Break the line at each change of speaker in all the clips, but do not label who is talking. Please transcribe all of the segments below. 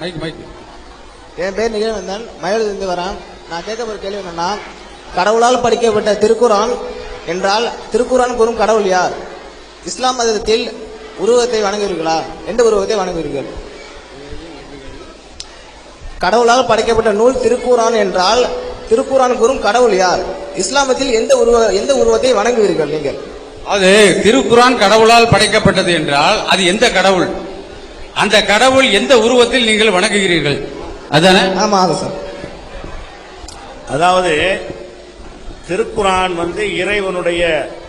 Mic mic
என் பேர் நிகழ்வந்தன் மயிலிருந்து வரேன். நான் கேட்க ஒரு கேள்வி என்னன்னா கடவுளால் படிக்கப்பட்ட திருக்குரான் என்றால் திருக்குரான் கூறும் கடவுள் யார்? இஸ்லாம் மதத்தில் உருவத்தை வணங்குவீர்களா எந்த உருவத்தை வணங்குவீர்கள் கடவுளால் படைக்கப்பட்ட நூல் திருக்குரான் என்றால் திருக்குரான் கூறும் கடவுள் யார்? இஸ்லாமத்தில் எந்த உருவ எந்த உருவத்தை வணங்குவீர்கள் நீங்கள்?
அது திருக்குரான் கடவுளால் படைக்கப்பட்டது என்றால் அது எந்த கடவுள்? அந்த கடவுள் எந்த உருவத்தில் நீங்கள் வணங்குகிறீர்கள்? அதானே?
ஆமா ஆமா சார்.
அதாவது திருக்குரான் வந்து இறைவனுடைய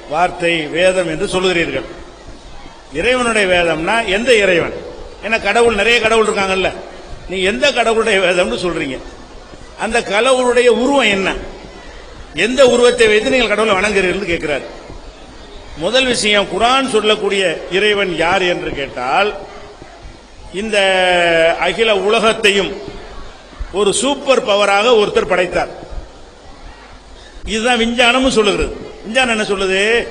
வார்த்தை வேதம் என்று சொல்லுகிறீர்கள். இறைவனுடைய வேதம்னா எந்த இறைவன்? ஏன்னா கடவுள் நிறைய கடவுள் இருக்காங்கல்ல. நீ எந்த கடவுளுடைய வேதம்னு சொல்றீங்க? அந்த கடவுளுடைய உருவம் என்ன? எந்த உருவத்தை வைத்து நீங்கள் கடவுளை வணங்குகிறீர்கள் கேட்கிறார். முதல் விஷயம் குரான் சொல்லக்கூடிய இறைவன் யார் என்று கேட்டால் இந்த அகில உலகத்தையும் ஒரு சூப்பர் பவராக ஒருத்தர் படைத்தார். இதுதான் விஞ்ஞானமும் சொல்லுகிறது. விஞ்ஞானம் என்ன சொல்லுது?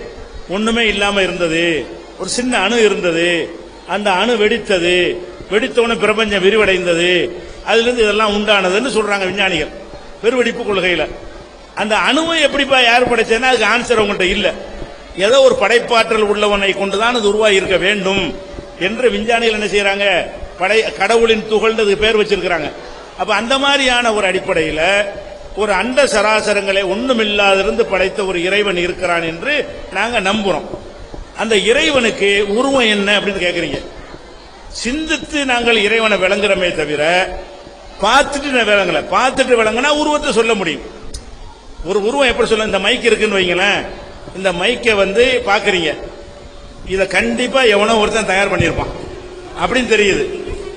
ஒண்ணுமே இல்லாம இருந்தது. ஒரு சின்ன அணு இருந்தது. அந்த அணு வெடித்தது. வெடித்தவன பிரபஞ்சம் விரிவடைந்தது. அதிலிருந்து இதெல்லாம் உண்டானதுன்னு சொல்றாங்க விஞ்ஞானிகள். பெருவெடிப்பு கொள்கையில. அந்த அணுவை எப்படிப்பா யார் படைச்சதுன்னா அதுக்கு ஆன்சர் அவங்கள்ட்ட இல்ல. ஏதோ ஒரு படைப்பாற்றல் உள்ளவனை கொண்டுதான் அது உருவாகி இருக்க வேண்டும். என்று விஞ்ஞானிகள் என்ன செய்யறாங்க? படை கடவுளின் துகள்ன்றது பேர் வச்சிருக்கிறாங்க. அப்ப அந்த மாதிரியான ஒரு அடிப்படையில ஒரு அண்ட சராசரங்களை ஒண்ணுமில்லாதிருந்து படைத்த ஒரு இறைவன் இருக்கிறான் என்று நாங்க நம்புறோம். அந்த இறைவனுக்கு உருவம் என்ன அப்படின்னு கேக்குறீங்க. சிந்தித்து நாங்கள் இறைவனை விளங்குறோமே தவிர பார்த்துட்டு நான் விளங்கல. பார்த்துட்டு விளங்குனா உருவத்தை சொல்ல முடியும். ஒரு உருவம் எப்படி சொல்ல இந்த மைக் இருக்குன்னு வைங்களேன். இந்த மைக்கை வந்து பாக்குறீங்க இதை கண்டிப்பா எவனோ ஒருத்தன் தயார் பண்ணியிருப்பான். அப்படின்னு தெரியுது.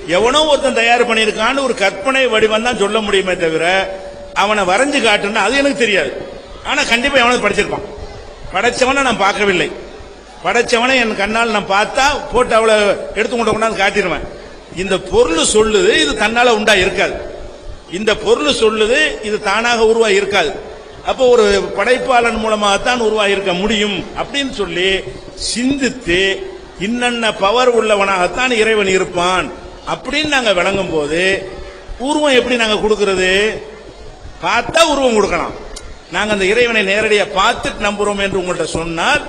எவனோ ஒருத்தன் தயார் பண்ணியிருக்கான்னு ஒரு கற்பனை வடிவம் தான் சொல்ல முடியுமே தவிர அவனை வரைஞ்சு காட்டுன்னா அது எனக்கு தெரியாது. ஆனா கண்டிப்பா எவனோ படிச்சிருப்பான். படைச்சவனை நான் பார்க்கவில்லை. படைச்சவனை என் கண்ணால் நான் பார்த்தா போட்டு அவளை எடுத்து கொண்டு கொண்டாந்து காட்டிடுவேன். இந்த பொருள் சொல்லுது இது தன்னால உண்டா இருக்காது. இந்த பொருள் சொல்லுது இது தானாக உருவா இருக்காது. அப்போ ஒரு படைப்பாளன் மூலமாகத்தான் தான் உருவாகியிருக்க முடியும் அப்படின்னு சொல்லி சிந்தித்து இன்னென்ன பவர் உள்ளவனாகத்தான் இறைவன் இருப்பான் அப்படின்னு நாங்க விளங்கும் போது உருவம் எப்படி நாங்க கொடுக்கறது? பார்த்தா உருவம் கொடுக்கலாம். நாங்க அந்த இறைவனை நேரடியாக பார்த்துட்டு நம்புறோம் என்று உங்கள்ட்ட சொன்னால்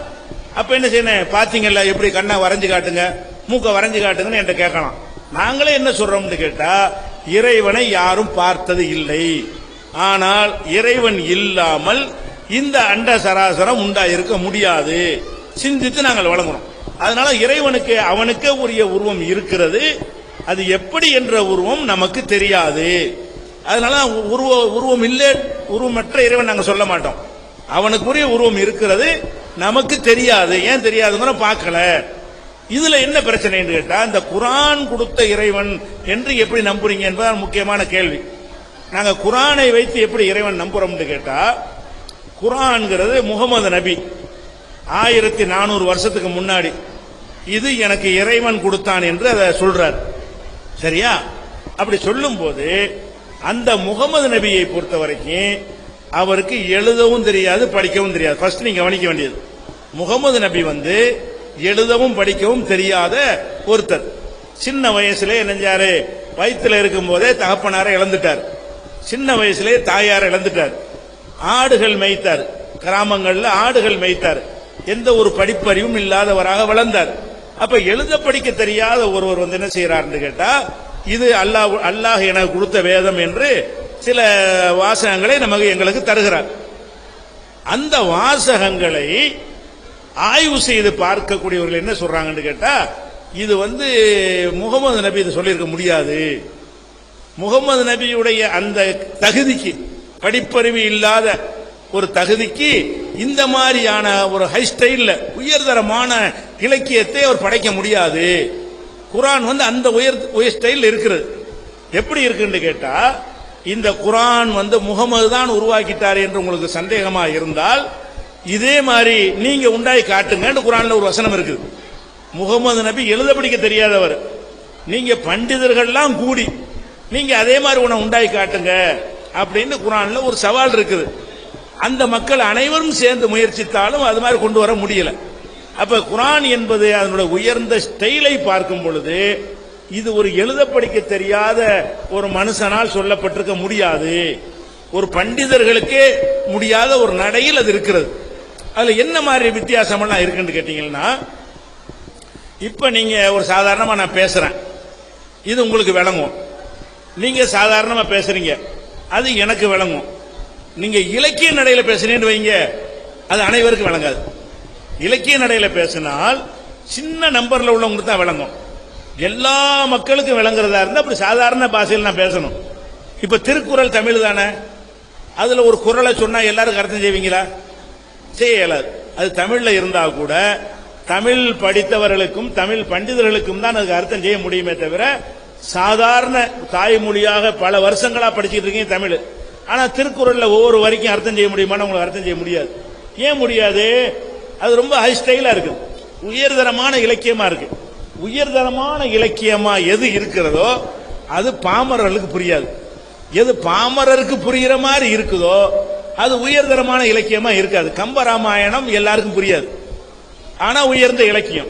அப்ப என்ன செய்யணும்? பாத்தீங்கல்ல எப்படி கண்ணை வரைஞ்சு காட்டுங்க மூக்க வரைஞ்சு காட்டுங்கன்னு என்கிட்ட கேட்கலாம். நாங்களே என்ன சொல்றோம்னு கேட்டா இறைவனை யாரும் பார்த்தது இல்லை. ஆனால் இறைவன் இல்லாமல் இந்த அண்ட சராசரம் உண்டாயிருக்க முடியாது. சிந்தித்து நாங்கள் வழங்குறோம். அதனால இறைவனுக்கு அவனுக்கே உரிய உருவம் இருக்கிறது. அது எப்படி என்ற உருவம் நமக்கு தெரியாது. அதனால உருவ உருவம் இல்லை உருவமற்ற இறைவன் நாங்கள் சொல்ல மாட்டோம். அவனுக்குரிய உருவம் இருக்கிறது நமக்கு தெரியாது. ஏன் தெரியாதுங்கிற பார்க்கல. இதுல என்ன பிரச்சனைன்னு கேட்டா இந்த குரான் கொடுத்த இறைவன் என்று எப்படி நம்புறீங்க என்பதுதான் முக்கியமான கேள்வி. நாங்க குரானை வைத்து எப்படி இறைவன் நம்புறோம்னு கேட்டா குரான்ங்கிறது முகமது நபி. ஆயிரத்தி நானூறு வருஷத்துக்கு முன்னாடி. இது எனக்கு இறைவன் கொடுத்தான் என்று அதை சொல்றார். சரியா? அப்படி சொல்லும்போது அந்த முகமது நபியை பொறுத்த வரைக்கும் அவருக்கு எழுதவும் தெரியாது படிக்கவும் தெரியாது. ஃபர்ஸ்ட் நீங்க கவனிக்க வேண்டியது. முகமது நபி வந்து எழுதவும் படிக்கவும் தெரியாத ஒருத்தர். சின்ன வயசுல நெஞ்சாரு வயிற்றுல இருக்கும் போதே தகப்பனாரை இழந்துட்டார். சின்ன வயசுலேயே தாயார் இழந்துட்டார். ஆடுகள் மேய்த்தார். கிராமங்களில் ஆடுகள் மேய்த்தார். எந்த ஒரு படிப்பறிவும் இல்லாதவராக வளர்ந்தார். அப்ப எழுத படிக்க தெரியாத ஒருவர் வந்து என்ன செய்யறாருன்னு கேட்டா இது அல்லாஹ் அல்லாஹ் எனக்கு கொடுத்த வேதம் என்று சில வாசகங்களை நமக்கு எங்களுக்கு தருகிறார். அந்த வாசகங்களை ஆய்வு செய்து பார்க்கக்கூடியவர்கள் என்ன சொல்றாங்கன்னு கேட்டா இது வந்து முகமது நபி இது சொல்லியிருக்க முடியாது. முகமது நபியுடைய அந்த தகுதிக்கு படிப்பறிவு இல்லாத ஒரு தகுதிக்கு இந்த மாதிரியான ஒரு ஹை ஸ்டைலில் உயர்தரமான இலக்கியத்தை அவர் படைக்க முடியாது. குரான் வந்து அந்த உயர் உயர் ஸ்டைல் இருக்கிறது. எப்படி இருக்குன்னு கேட்டா இந்த குரான் வந்து முகமது தான் உருவாக்கிட்டார் என்று உங்களுக்கு சந்தேகமா இருந்தால் இதே மாதிரி நீங்க உண்டாய் காட்டுங்கன்னு குரான்ல ஒரு வசனம் இருக்குது. முகமது நபி எழுத படிக்க தெரியாதவர். நீங்க பண்டிதர்கள்லாம் கூடி நீங்க அதே மாதிரி உன உண்டாய் காட்டுங்க அப்படின்னு குரான்ல ஒரு சவால் இருக்குது. அந்த மக்கள் அனைவரும் சேர்ந்து முயற்சித்தாலும் அது மாதிரி கொண்டு வர முடியல. அப்ப குரான் என்பது அதனுடைய உயர்ந்த ஸ்டைலை பார்க்கும் பொழுது இது ஒரு எழுத படிக்க தெரியாத ஒரு மனுஷனால் சொல்லப்பட்டிருக்க முடியாது. ஒரு பண்டிதர்களுக்கே முடியாத ஒரு நடையில் அது இருக்கிறது. அதுல என்ன மாதிரி வித்தியாசமெல்லாம் இருக்குன்னு கேட்டீங்கன்னா இப்ப நீங்க ஒரு சாதாரணமா நான் பேசுறேன். இது உங்களுக்கு விளங்கும். நீங்க சாதாரணமா பேசுறீங்க. அது எனக்கு விளங்கும். நீங்க இலக்கிய நடையில பேசுறீங்கன்னு வைங்க அது அனைவருக்கும் விளங்காது. இலக்கிய நடையில பேசினால் சின்ன நம்பர்ல உள்ளவங்களுக்கு தான் விளங்கும். எல்லா மக்களுக்கும் விளங்குறதா இருந்தா அப்படி சாதாரண பாஷையில் நான் பேசணும். இப்ப திருக்குறள் தமிழ் தானே? அதுல ஒரு குறளை சொன்னா எல்லாருக்கும் அர்த்தம் செய்வீங்களா? செய்ய இயலாது. அது தமிழ்ல இருந்தா கூட தமிழ் படித்தவர்களுக்கும் தமிழ் பண்டிதர்களுக்கும் தான் அதுக்கு அர்த்தம் செய்ய முடியுமே தவிர சாதாரண தாய்மொழியாக பல வருஷங்களா படிச்சுட்டு இருக்கீங்க தமிழ். ஆனா திருக்குறள்ல ஒவ்வொரு வரைக்கும் அர்த்தம் செய்ய முடியுமான்னு உங்களுக்கு அர்த்தம் செய்ய முடியாது. ஏன் முடியாது? அது ரொம்ப ஹை ஸ்டைலா இருக்கு. உயர்தரமான இலக்கியமா இருக்கு. உயர்தரமான இலக்கியமா எது இருக்கிறதோ அது பாமரர்களுக்கு புரியாது. எது பாமரருக்கு புரிகிற மாதிரி இருக்குதோ அது உயர்தரமான இலக்கியமா இருக்காது. கம்பராமாயணம் எல்லாருக்கும் புரியாது. ஆனா உயர்ந்த இலக்கியம்.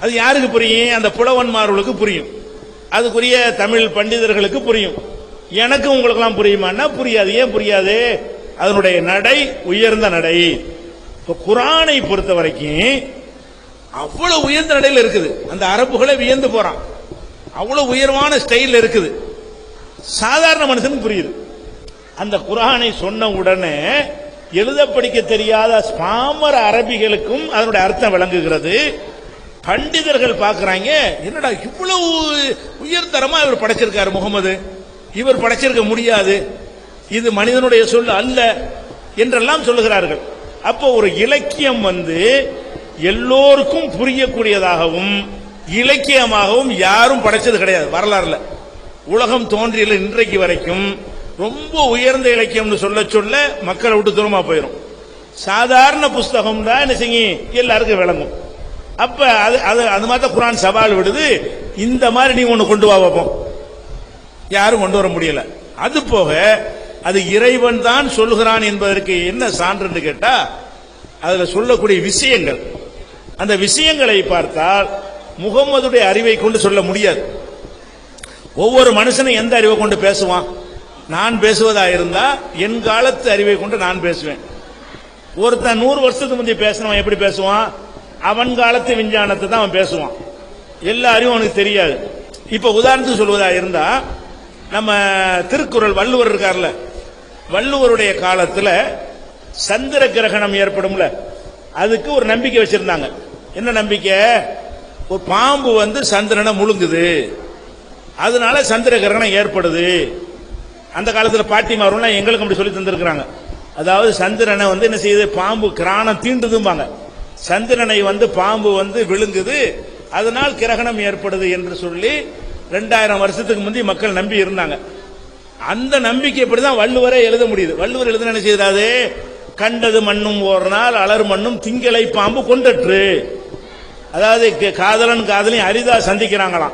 அது யாருக்கு புரியும்? அந்த புலவன்மார்களுக்கு புரியும். அதுக்குரிய தமிழ் பண்டிதர்களுக்கு புரியும். எனக்கு உங்களுக்கெல்லாம் புரியுமான்னா புரியாது. ஏன் புரியாது? அதனுடைய நடை உயர்ந்த நடை. இப்போ குரானை பொறுத்த வரைக்கும் அவ்வளவு உயர்ந்த நடையில் இருக்குது. அந்த அரபுகளை வியந்து போறான். அவ்வளவு உயர்வான ஸ்டைல் இருக்குது. சாதாரண மனுஷனுக்கு புரியுது. அந்த குரானை சொன்ன உடனே எழுத படிக்க தெரியாத பாமர அரபிகளுக்கும் அதனுடைய அர்த்தம் விளங்குகிறது. பண்டிதர்கள் பார்க்குறாங்க என்னடா இவ்வளவு உயர்தரமா இவர் படைச்சிருக்காரு முகமது? இவர் படைச்சிருக்க முடியாது. இது மனிதனுடைய சொல் அல்ல என்றெல்லாம் சொல்லுகிறார்கள். அப்போ ஒரு இலக்கியம் வந்து எல்லோருக்கும் புரியக்கூடியதாகவும் இலக்கியமாகவும் யாரும் படைச்சது கிடையாது வரலாறுல. உலகம் தோன்றியல இன்றைக்கு வரைக்கும். ரொம்ப உயர்ந்த இலக்கியம்னு சொல்ல சொல்ல மக்களை விட்டு தூரமா போயிடும் சாதாரண புஸ்தகம் தான் என்ன செய்யும்? எல்லாருக்கும் விளங்கும். அப்ப அது அது அது மாதிரி தான் குரான் சவால் விடுது. இந்த மாதிரி நீ ஒன்று கொண்டு வா பார்ப்போம் யாரும் கொண்டு வர முடியல. அது போக அது இறைவன் தான் சொல்லுகிறான் என்பதற்கு என்ன சான்றுன்னு கேட்டா அதுல சொல்லக்கூடிய விஷயங்கள். அந்த விஷயங்களை பார்த்தால் முகம்மதுடைய அறிவை கொண்டு சொல்ல முடியாது. ஒவ்வொரு மனுஷனும் எந்த அறிவை கொண்டு பேசுவான்? நான் பேசுவதா இருந்தா என் காலத்து அறிவை கொண்டு நான் பேசுவேன். ஒருத்தன் நூறு வருஷத்துக்கு முந்தைய பேசினவன் எப்படி பேசுவான்? அவன் காலத்து விஞ்ஞானத்தை தான் அவன் பேசுவான். எல்லா அறிவும் அவனுக்கு தெரியாது. இப்ப உதாரணத்துக்கு சொல்வதா இருந்தா நம்ம திருக்குறள் வள்ளுவர் இருக்கார்ல வள்ளுவருடைய காலத்துல சந்திர கிரகணம் ஏற்படும்ல அதுக்கு ஒரு நம்பிக்கை வச்சிருந்தாங்க. என்ன நம்பிக்கை? ஒரு பாம்பு வந்து சந்திரனை முழுங்குது. அதனால சந்திர கிரகணம் ஏற்படுது. அந்த காலத்தில் பாட்டிமாரெல்லாம் எங்களுக்கு அப்படி சொல்லி தந்திருக்கிறாங்க. அதாவது சந்திரனை வந்து என்ன செய்யுது? பாம்பு கிராணம் தீண்டுதும்பாங்க. சந்திரனை வந்து பாம்பு வந்து விழுங்குது. அதனால் கிரகணம் ஏற்படுது என்று சொல்லி ரெண்டாயிரம் வருஷத்துக்கு முந்தி மக்கள் நம்பி இருந்தாங்க. அந்த நம்பிக்கை இப்படிதான் வள்ளுவரே எழுத முடியுது. வள்ளுவர் எழுத என்ன செய்யறாது கண்டது மண்ணும் ஒரு நாள் அலர் மண்ணும் திங்களை பாம்பு கொண்டற்று அதாவது க- காதலன் காதலையும் அரிதா சந்திக்கிறாங்களாம்.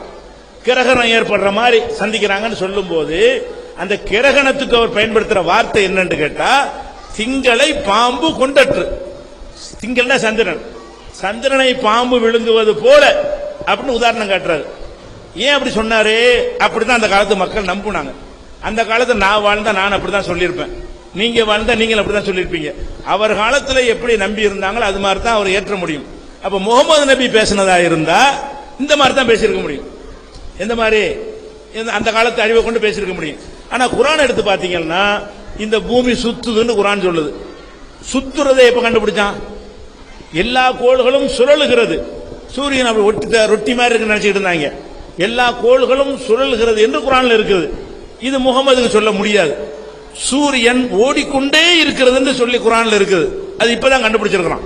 கிரகணம் ஏற்படுற மாதிரி சந்திக்கிறாங்கன்னு சொல்லும்போது அந்த கிரகணத்துக்கு அவர் பயன்படுத்துற வார்த்தை என்னன்னு கேட்டா திங்களை பாம்பு கொண்டற்று திங்கள்னா சந்திரன். சந்திரனை பாம்பு விழுங்குவது போல அப்படின்னு உதாரணம் காட்டுறாரு. ஏன் அப்படி சொன்னாரு? அப்படிதான் அந்த காலத்து மக்கள் நம்புனாங்க. அந்த காலத்துல நான் வாழ்ந்தா நான் அப்படிதான் சொல்லியிருப்பேன். நீங்க வாழ்ந்தா நீங்கள் அப்படிதான் சொல்லியிருப்பீங்க. அவர் காலத்துல எப்படி நம்பி இருந்தாங்களோ அது மாதிரி தான் அவர் ஏற்ற முடியும். அப்ப முகமது நபி பேசினதா இருந்தா இந்த மாதிரி தான் பேசியிருக்க முடியும். எந்த மாதிரி? அந்த காலத்து அறிவை கொண்டு பேசியிருக்க முடியும். ஆனா குரான் எடுத்து பாத்தீங்கன்னா இந்த பூமி சுத்துதுன்னு குரான் சொல்லுது. சுத்துறதை எப்ப கண்டுபிடிச்சான்? எல்லா கோள்களும் சுழலுகிறது. சூரியன் அப்படி ஒட்டி ரொட்டி மாதிரி இருக்கு நினைச்சிட்டு இருந்தாங்க. எல்லா கோள்களும் சுழல்கிறது என்று குரான்ல இருக்குது. இது முகமதுக்கு சொல்ல முடியாது. சூரியன் ஓடிக்கொண்டே இருக்கிறதுன்னு சொல்லி குரான்ல இருக்குது. அது இப்பதான் கண்டுபிடிச்சிருக்கிறான்.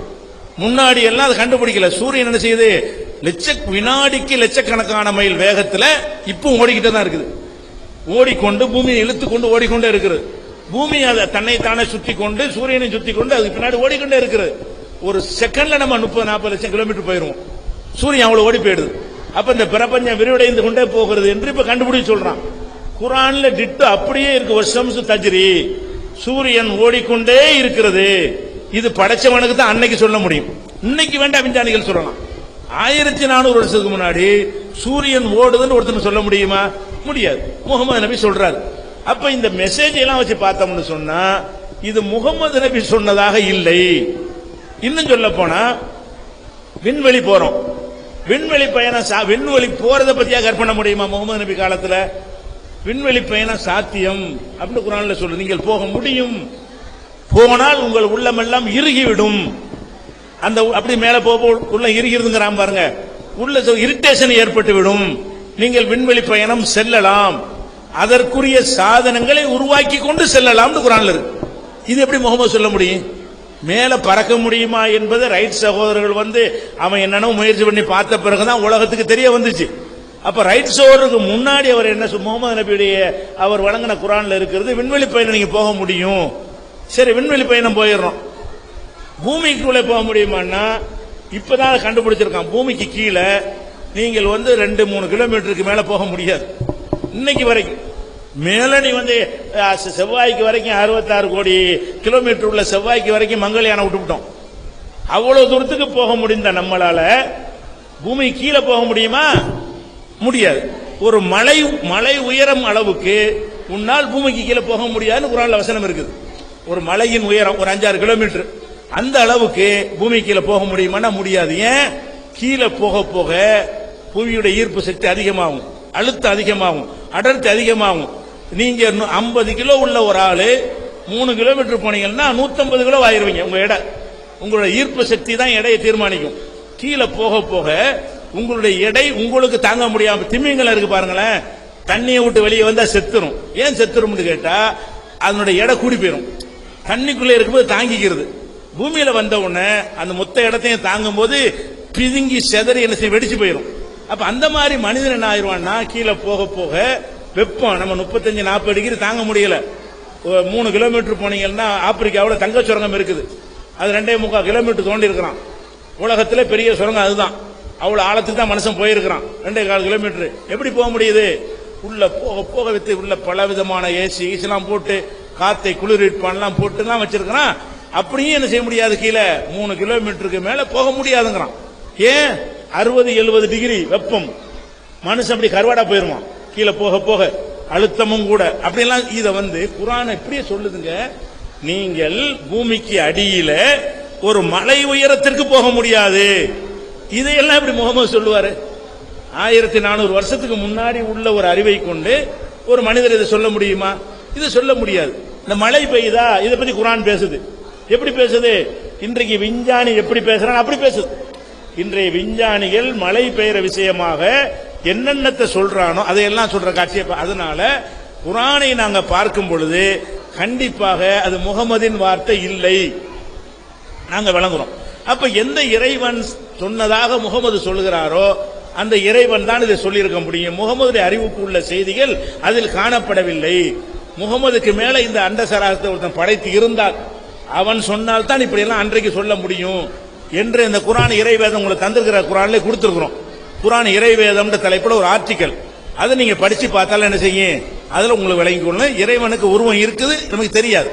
முன்னாடி எல்லாம் அதை கண்டுபிடிக்கல. சூரியன் என்ன செய்யுது? லட்ச வினாடிக்கு லட்சக்கணக்கான மைல் வேகத்துல இப்போ ஓடிக்கிட்டே தான் இருக்குது. ஓடிக்கொண்டு பூமியை இழுத்து கொண்டு ஓடிக்கொண்டே இருக்கிறது பூமி அதை தன்னைத்தானே சுத்தி கொண்டு சூரியனை சுத்தி கொண்டு அதுக்கு பின்னாடி ஓடிக்கொண்டே இருக்கிறது ஒரு செகண்ட்ல நம்ம முப்பது நாற்பது லட்சம் கிலோமீட்டர் போயிருவோம். சூரியன் அவ்வளவு ஓடி போயிடுது. அப்ப இந்த பிரபஞ்சம் விரிவடைந்து கொண்டே போகிறது என்று இப்ப கண்டுபிடிச்சு சொல்றான். குரான்ல டிட்டு அப்படியே இருக்கு. வருஷம் தஜ்ரி. சூரியன் ஓடிக்கொண்டே இருக்கிறது. இது படைச்சவனுக்கு தான் அன்னைக்கு சொல்ல முடியும். இன்னைக்கு வேண்டாம் விஞ்ஞானிகள் சொல்லலாம். ஆயிரத்தி நானூறு வருஷத்துக்கு முன்னாடி சூரியன் ஓடுதுன்னு ஒருத்தன் சொல்ல முடியுமா? முடியாது. முகமது நபி சொல்றாரு. அப்ப இந்த மெசேஜ் எல்லாம் வச்சு பார்த்தோம்னு சொன்னா இது முகமது நபி சொன்னதாக இல்லை. இன்னும் சொல்ல போனா விண்வெளி போறோம். விண்வெளி பயணம் சா- விண்வெளி போறத பத்தியா கற்பனை முடியுமா முகமது நபி காலத்துல? விண்வெளி பயணம் சாத்தியம் அப்படின்னு குரான்ல சொல்லு நீங்கள் போக முடியும். போனால் உங்கள் உள்ளமெல்லாம் இறுகிவிடும். அந்த அப்படி மேல போக உள்ள இறுகிறதுங்கிறான் பாருங்க. உள்ள இரிட்டேஷன் ஏற்பட்டு விடும் நீங்கள் விண்வெளி பயணம் செல்லலாம். அதற்குரிய சாதனங்களை உருவாக்கி கொண்டு செல்லலாம்னு குரான்ல இருக்கு. இது எப்படி முகமது சொல்ல முடியும்? மேலே பறக்க முடியுமா என்பது ரைட் சகோதரர்கள் வந்து அவன் என்னென்ன முயற்சி பண்ணி பார்த்த பிறகுதான் உலகத்துக்கு தெரிய வந்துச்சு. அப்ப ரைட் சகோதரருக்கு முன்னாடி அவர் என்ன முகமது நபியுடைய அவர் வழங்கின குரான்ல இருக்கிறது விண்வெளி பயணம் நீங்க போக முடியும். சரி விண்வெளி பயணம் போயிடுறோம். பூமிக்குள்ளே போக முடியுமான்னா இப்பதான் கண்டுபிடிச்சிருக்கான். பூமிக்கு கீழே நீங்கள் வந்து ரெண்டு மூணு கிலோமீட்டருக்கு மேல போக முடியாது. இன்னைக்கு வரைக்கும். மேல நீ வந்து செவ்வாய்க்கு வரைக்கும் அறுபத்தாறு கோடி கிலோமீட்டர் உள்ள செவ்வாய்க்கு வரைக்கும் மங்கள்யானை விட்டுவிட்டோம் அவ்வளவு தூரத்துக்கு போக முடிந்த நம்மளால பூமி கீழே போக முடியுமா? முடியாது. ஒரு மலை மலை உயரம் அளவுக்கு உன்னால் பூமிக்கு கீழே போக முடியாதுன்னு குரான்ல வசனம் இருக்குது. ஒரு மலையின் உயரம் ஒரு அஞ்சாறு கிலோமீட்டர் அந்த அளவுக்கு பூமி கீழே போக முடியுமானா முடியாது. ஏன்? கீழே போக போக புவியுடைய ஈர்ப்பு சக்தி அதிகமாகும். அழுத்தம் அதிகமாகும். அடர்த்தி அதிகமாகும். நீங்க ஐம்பது கிலோ உள்ள ஒரு ஆளு மூணு கிலோமீட்டர் போனீங்கன்னா 150 கிலோ ஆயிருவீங்க உங்க எடை. உங்களோட ஈர்ப்பு சக்தி தான் எடையை தீர்மானிக்கும். கீழே போக போக உங்களுடைய எடை உங்களுக்கு தாங்க முடியாம திமிங்கலம் இருக்கு பாருங்களேன். தண்ணியை விட்டு வெளியே வந்தா செத்துரும். ஏன் செத்துரும்னு கேட்டா அதனுடைய எடை கூடி போயிடும் தண்ணிக்குள்ளே இருக்கும்போது தாங்கிக்கிறது. பூமியில வந்த உடனே அந்த மொத்த இடத்தையும் தாங்கும் போது பிதுங்கி செதறி என்ன செய்ய வெடிச்சு போயிடும் அப்ப அந்த மாதிரி மனிதன் என்ன ஆயிடுவான்னா கீழே போக போக வெப்பம். நம்ம முப்பத்தஞ்சு நாற்பது டிகிரி தாங்க முடியல. மூணு கிலோமீட்டர் போனீங்கன்னா ஆப்பிரிக்காவில் தங்க சுரங்கம் இருக்குது. அது ரெண்டே முக்கால் கிலோமீட்டர் தோண்டி இருக்கிறான். உலகத்தில் பெரிய சுரங்கம் அதுதான். அவ்வளோ ஆழத்துக்கு தான் மனுஷன் போயிருக்கிறான். ரெண்டே கால் கிலோமீட்டர். எப்படி போக முடியுது? உள்ள போக போக வித்து உள்ள பல விதமான ஏசி ஈசெல்லாம் போட்டு காத்தை குளிர்விப்பான்லாம் போட்டு தான் வச்சிருக்கிறான். அப்படியும் என்ன செய்ய முடியாது கீழே? மூணு கிலோமீட்டருக்கு மேலே போக முடியாதுங்கிறான். ஏன்? அறுபது எழுபது டிகிரி வெப்பம். மனுஷன் அப்படி கருவாடா போயிருவான். கீழே போக போக அழுத்தமும் கூட. அப்படிலாம் இதை வந்து குரான் இப்படியே சொல்லுதுங்க. நீங்கள் பூமிக்கு அடியில ஒரு மலை உயரத்திற்கு போக முடியாது. இதையெல்லாம் இப்படி முகமது சொல்லுவாரு. ஆயிரத்தி நானூறு வருஷத்துக்கு முன்னாடி உள்ள ஒரு அறிவை கொண்டு ஒரு மனிதர் இதை சொல்ல முடியுமா? இதை சொல்ல முடியாது. இந்த மழை பெய்யுதா? இதை பத்தி குரான் பேசுது. எப்படி பேசுது? இன்றைக்கு விஞ்ஞானி எப்படி பேசுறான்? அப்படி பேசுது. இன்றைய விஞ்ஞானிகள் மழை பெய்கிற விஷயமாக என்னென்னத்தை சொல்றானோ அதையெல்லாம் சொல்ற காட்சியை அதனால குரானை நாங்க பார்க்கும் பொழுது கண்டிப்பாக அது முகமதின் வார்த்தை இல்லை. நாங்க விளங்குறோம். அப்ப எந்த இறைவன் சொன்னதாக முகமது சொல்லுகிறாரோ அந்த இறைவன் தான் இதை சொல்லியிருக்க முடியும். முகமதுடைய அறிவுக்கு உள்ள செய்திகள் அதில் காணப்படவில்லை. முகமதுக்கு மேல இந்த அண்ட சராசத்தை ஒருத்தன் படைத்து இருந்தால் அவன் சொன்னால் தான் இப்படி எல்லாம் அன்றைக்கு சொல்ல முடியும் என்று இந்த குரான் இறைவேதம் உங்களுக்கு தந்திருக்கிற குரான்ல கொடுத்துருக்குறோம். குரான் இறைவேதம்ன்ற தலைப்புல ஒரு ஆர்டிக்கல் அதை நீங்க படிச்சு பார்த்தாலும் என்ன செய்யும்? அதுல உங்களுக்கு விளங்கி இறைவனுக்கு உருவம் இருக்குது நமக்கு தெரியாது.